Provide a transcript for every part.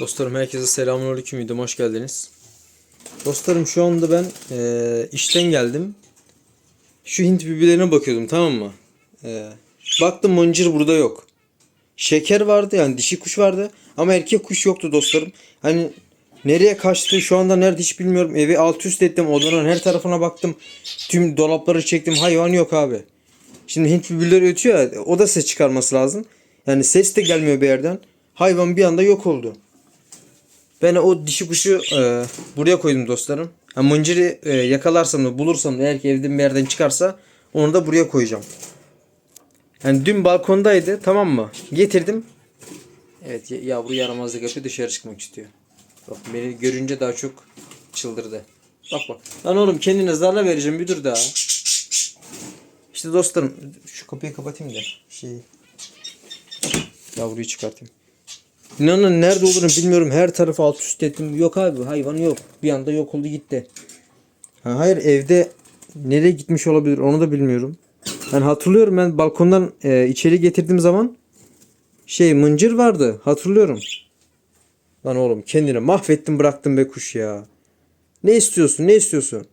Dostlarım herkese selamünaleyküm videoma hoş geldiniz. Dostlarım şu anda ben eee, işten geldim. Şu Hint biberlerine bakıyordum tamam mı? Eee, baktım mıncır burada yok. Şeker vardı yani dişi kuş vardı ama erkek kuş yoktu dostlarım. Hani nereye kaçtı şu anda nerede hiç bilmiyorum. Evi alt üst ettim odanın her tarafına baktım. Tüm dolapları çektim hayvan yok abi. Şimdi Hint bülbülleri ötüyor ya o da ses çıkarması lazım. Yani ses de gelmiyor bir yerden. Hayvan bir anda yok oldu. Ben o dişi kuşu e, buraya koydum dostlarım. Ha, mıncırı e, yakalarsam da bulursam da eğer ki evden bir yerden çıkarsa onu da buraya koyacağım. Yani dün balkondaydı tamam mı? Getirdim. Evet ya- yavru yaramazlık yapıyor dışarı çıkmak istiyor. Bak beni görünce daha çok çıldırdı. Bak bak. Lan oğlum kendine zarla vereceğim bir dur daha. İşte dostlarım şu kapıyı kapatayım da şey yavruyu çıkartayım. İnanın nerede olduğunu bilmiyorum. Her tarafı alt üst ettim. Yok abi hayvan yok. Bir anda yok oldu gitti. Ha, hayır evde nereye gitmiş olabilir onu da bilmiyorum. Ben hatırlıyorum ben balkondan e, içeri getirdiğim zaman şey mıncır vardı. Hatırlıyorum. Lan oğlum kendini mahvettin bıraktın be kuş ya. Ne istiyorsun ne istiyorsun?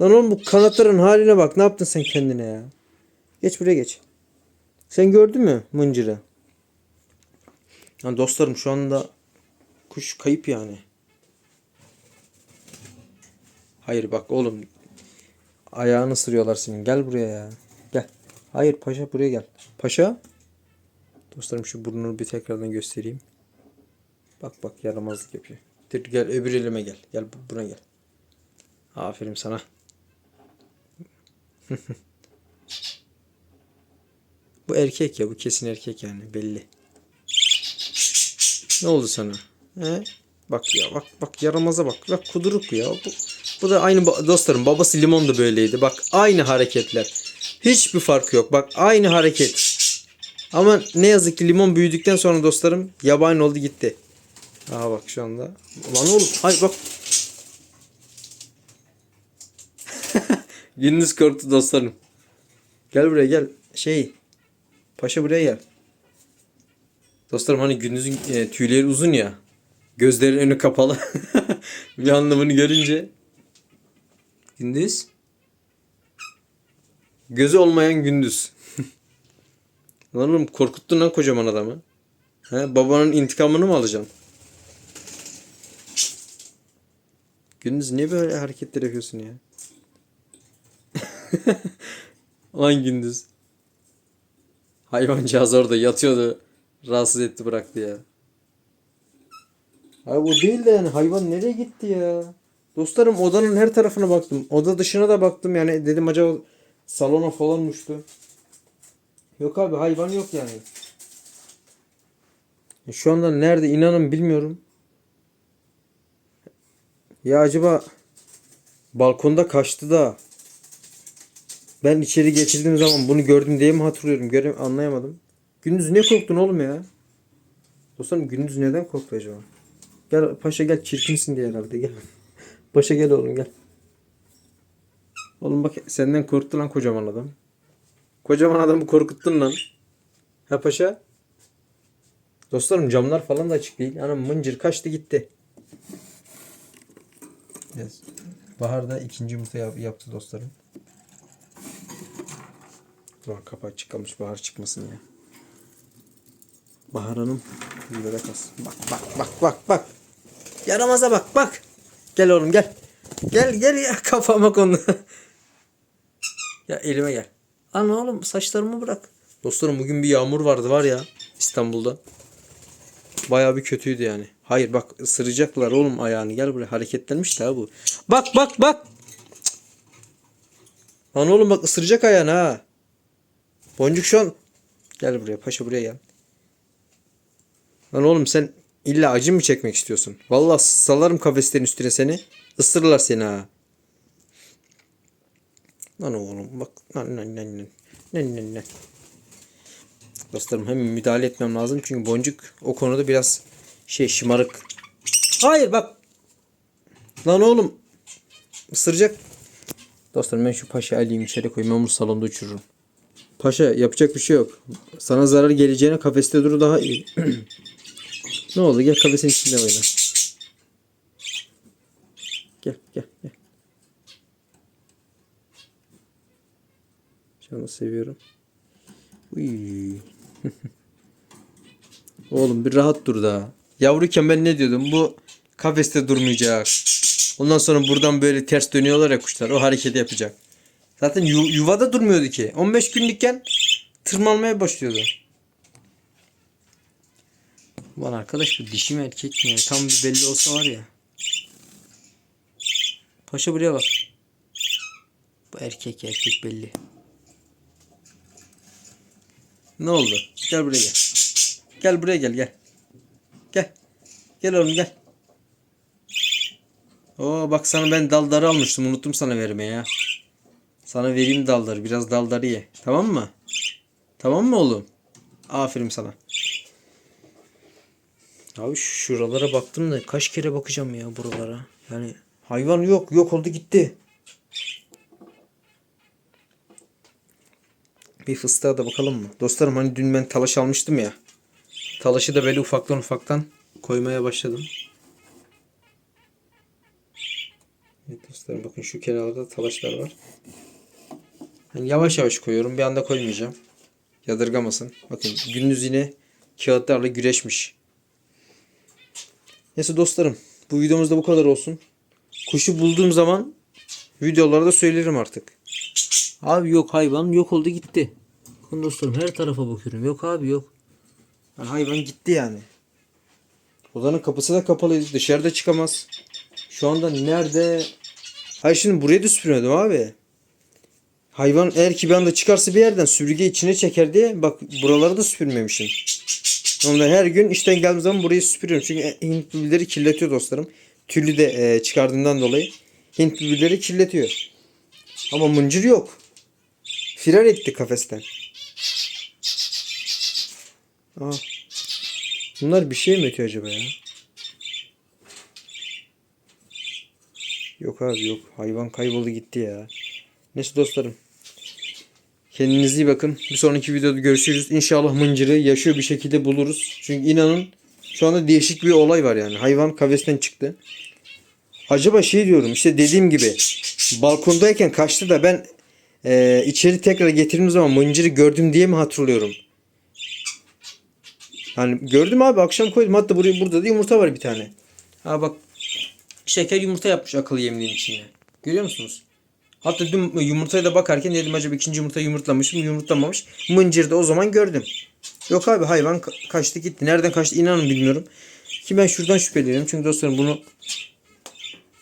Lan oğlum bu kanatların haline bak. Ne yaptın sen kendine ya? Geç buraya geç. Sen gördün mü mıncırı? Ya dostlarım şu anda kuş kayıp yani. Hayır bak oğlum. Ayağını sırıyorlar senin. Gel buraya ya. Gel. Hayır paşa buraya gel. Paşa. Dostlarım şu burnunu bir tekrardan göstereyim. Bak bak yaramazlık yapıyor. Dur gel öbür elime gel. Gel bu- buna gel. Aferin sana. bu erkek ya bu kesin erkek yani belli. Ne oldu sana? He? Bak ya bak bak yaramaza bak. Bak kuduruk ya. Bu, bu da aynı dostlarım babası limon da böyleydi. Bak aynı hareketler. Hiçbir farkı yok. Bak aynı hareket. Ama ne yazık ki limon büyüdükten sonra dostlarım yabani oldu gitti. Aha bak şu anda. Lan oğlum hay bak. Gündüz korktu dostlarım. Gel buraya gel. Şey. Paşa buraya gel. Dostlarım hani gündüzün e, tüyleri uzun ya. Gözlerin önü kapalı. bir anlamını görünce. Gündüz. Gözü olmayan gündüz. Lan oğlum korkuttun lan kocaman adamı. He, babanın intikamını mı alacaksın? Gündüz niye böyle hareketler yapıyorsun ya? Lan gündüz. Hayvancağız orada yatıyordu. Rahatsız etti bıraktı ya. Abi o değil de yani hayvan nereye gitti ya? Dostlarım odanın her tarafına baktım. Oda dışına da baktım yani dedim acaba salona falan uçtu? Yok abi hayvan yok yani. E, Şu anda nerede inanın bilmiyorum. Ya acaba balkonda kaçtı da ben içeri geçirdiğim zaman bunu gördüm diye mi hatırlıyorum? Göre anlayamadım. Gündüz ne korktun oğlum ya? Dostlarım gündüz neden korktu acaba? Gel paşa gel çirkinsin diye herhalde gel. Paşa gel oğlum gel. Oğlum bak senden korktu lan kocaman adam. Kocaman adamı korkuttun lan. Ha paşa? Dostlarım camlar falan da açık değil. Anam mıncır kaçtı gitti. Yes. Bahar da ikinci yumurta yap- yaptı dostlarım. Ulan kapı açık kalmış bahar çıkmasın ya. Bahar Hanım böyle kalsın. Bak bak bak bak bak. Yaramaza bak bak. Gel oğlum gel. Gel gel ya kafama konu. ya elime gel. Ana oğlum saçlarımı bırak. Dostlarım bugün bir yağmur vardı var ya İstanbul'da. Bayağı bir kötüydü yani. Hayır bak ısıracaklar oğlum ayağını. Gel buraya hareketlenmiş daha bu. Bak bak bak. Lan oğlum bak ısıracak ayağını ha. Boncuk şu an. Gel buraya paşa buraya gel. Lan oğlum sen illa acı mı çekmek istiyorsun? Vallahi salarım kafeslerin üstüne seni. Isırırlar seni ha. Lan oğlum bak. Lan lan lan lan. Lan lan lan. Dostlarım hemen müdahale etmem lazım. Çünkü boncuk o konuda biraz şey şımarık. Hayır bak. Lan oğlum. Isıracak. Dostlarım ben şu paşa alayım içeri koyayım. Ben bunu salonda uçururum. Paşa yapacak bir şey yok. Sana zarar geleceğine kafeste dur daha iyi. Ne oldu? Gel kafesin içinde oyna. Gel gel gel. Canı seviyorum. Uy. Oğlum bir rahat dur daha. Yavruyken ben ne diyordum? Bu kafeste durmayacak. Ondan sonra buradan böyle ters dönüyorlar ya kuşlar. O hareketi yapacak. Zaten yu- yuvada durmuyordu ki. 15 günlükken tırmanmaya başlıyordu. Ulan arkadaş bu dişi mi erkek mi? Tam bir belli olsa var ya. Paşa buraya bak. Bu erkek erkek belli. Ne oldu? Gel buraya gel. Gel buraya gel gel. Gel. Gel oğlum gel. Oo bak sana ben daldarı almıştım. Unuttum sana vermeye ya. Sana vereyim dalları. Biraz daldarı ye. Tamam mı? Tamam mı oğlum? Aferin sana. Abi şuralara baktım da kaç kere bakacağım ya buralara. Yani hayvan yok. Yok oldu gitti. Bir fıstığa da bakalım mı? Dostlarım hani dün ben talaş almıştım ya. Talaşı da böyle ufaktan ufaktan koymaya başladım. Evet dostlarım bakın şu kenarda talaşlar var. Yani yavaş yavaş koyuyorum. Bir anda koymayacağım. Yadırgamasın. Bakın gündüz yine kağıtlarla güreşmiş. Neyse dostlarım. Bu videomuz da bu kadar olsun. Kuşu bulduğum zaman videolarda söylerim artık. Abi yok hayvan yok oldu gitti. Bakın dostlarım her tarafa bakıyorum. Yok abi yok. Yani hayvan gitti yani. Odanın kapısı da kapalıydı. Dışarıda çıkamaz. Şu anda nerede? Hayır şimdi buraya da süpürmedim abi. Hayvan eğer ki bir anda çıkarsa bir yerden süpürge içine çeker diye bak buraları da süpürmemişim. Ondan her gün işten geldiğim zaman burayı süpürüyorum. Çünkü Hint bülbülleri kirletiyor dostlarım. Tüllü de e, çıkardığımdan dolayı Hint bülbülleri kirletiyor. Ama mıncır yok. Firar etti kafesten. Aa. Bunlar bir şey mi ötüyor acaba ya? Yok abi yok. Hayvan kayboldu gitti ya. Neyse dostlarım. Kendinize iyi bakın. Bir sonraki videoda görüşürüz. İnşallah mıncırı yaşıyor bir şekilde buluruz. Çünkü inanın şu anda değişik bir olay var yani. Hayvan kafesten çıktı. Acaba şey diyorum işte dediğim gibi balkondayken kaçtı da ben e, içeri tekrar getirdiğim zaman mıncırı gördüm diye mi hatırlıyorum? Hani gördüm abi akşam koydum. Hatta buraya burada da yumurta var bir tane. Ha bak şeker yumurta yapmış akıllı yemliğin içine. Görüyor musunuz? Hatta dün yumurtaya da bakarken dedim acaba ikinci yumurta yumurtlamış mı yumurtlamamış. Mıncırda o zaman gördüm. Yok abi hayvan ka- kaçtı gitti. Nereden kaçtı inanın bilmiyorum. Ki ben şuradan şüpheleniyorum. Çünkü dostlarım bunu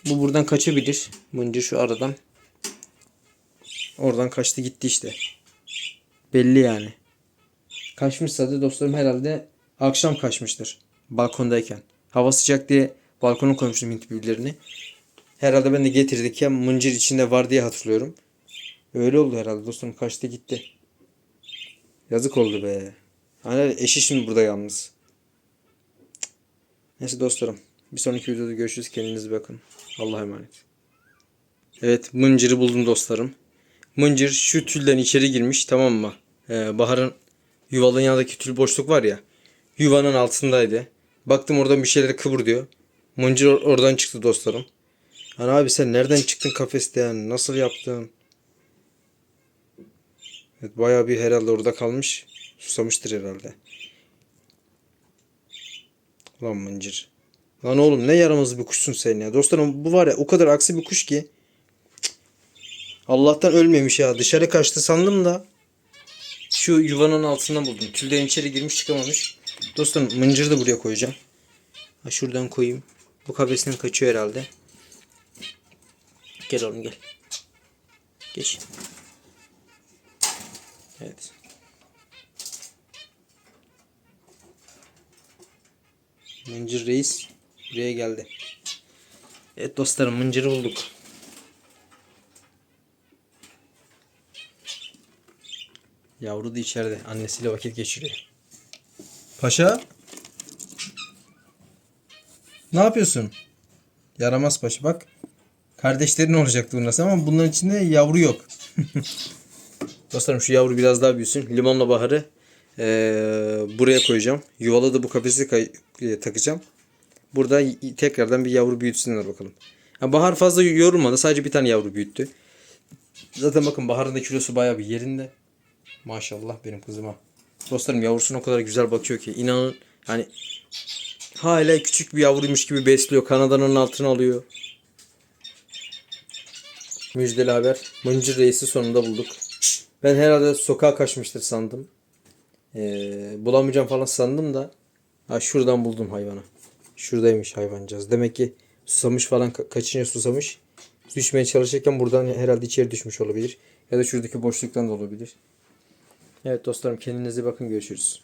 bu buradan kaçabilir. Mıncır şu aradan. Oradan kaçtı gitti işte. Belli yani. Kaçmışsa da dostlarım herhalde akşam kaçmıştır. Balkondayken. Hava sıcak diye balkona koymuştum bülbüllerini. Herhalde ben de getirdik ya mıncır içinde var diye hatırlıyorum. Öyle oldu herhalde dostum kaçtı gitti. Yazık oldu be. Hani eşi şimdi burada yalnız. Neyse dostlarım. Bir sonraki videoda görüşürüz. Kendinize bakın. Allah'a emanet. Evet mıncırı buldum dostlarım. Mıncır şu tülden içeri girmiş tamam mı? Ee, Bahar'ın yuvalığın yanındaki tül boşluk var ya. Yuvanın altındaydı. Baktım oradan bir şeyler kıvırdıyor. Mıncır or- oradan çıktı dostlarım. Hani abi sen nereden çıktın kafeste yani? Nasıl yaptın? Evet, bayağı bir herhalde orada kalmış. Susamıştır herhalde. Lan mıncır. Lan oğlum ne yaramaz bir kuşsun sen ya. Dostlarım bu var ya o kadar aksi bir kuş ki. Allah'tan ölmemiş ya. Dışarı kaçtı sandım da. Şu yuvanın altından buldum. Tülden içeri girmiş çıkamamış. Dostlarım mıncırı da buraya koyacağım. Ha, şuradan koyayım. Bu kafesinden kaçıyor herhalde. Gel oğlum gel. Geç. Evet. Mıncır reis buraya geldi. Evet dostlarım mıncırı bulduk. Yavru da içeride. Annesiyle vakit geçiriyor. Paşa. Ne yapıyorsun? Yaramaz paşa bak. Kardeşlerin olacaktı bunlar ama bunların içinde yavru yok. Dostlarım şu yavru biraz daha büyüsün. Limonla baharı Ee, buraya koyacağım. Yuvala da bu kafesi e, takacağım. Burada tekrardan bir yavru büyütsünler bakalım. Ha, Bahar fazla yorulmadı. Sadece bir tane yavru büyüttü. Zaten bakın Bahar'ın da kilosu bayağı bir yerinde. Maşallah benim kızıma. Dostlarım yavrusuna o kadar güzel bakıyor ki. inanın hani hala küçük bir yavruymuş gibi besliyor. Kanadanın altına alıyor. Müjdeli haber. Mıncır reisi sonunda bulduk. Ben herhalde sokağa kaçmıştır sandım. Ee, bulamayacağım falan sandım da. Ha şuradan buldum hayvanı. Şuradaymış hayvancağız. Demek ki susamış falan ka- kaçınca susamış. Düşmeye çalışırken buradan herhalde içeri düşmüş olabilir. Ya da şuradaki boşluktan da olabilir. Evet dostlarım kendinize bakın görüşürüz.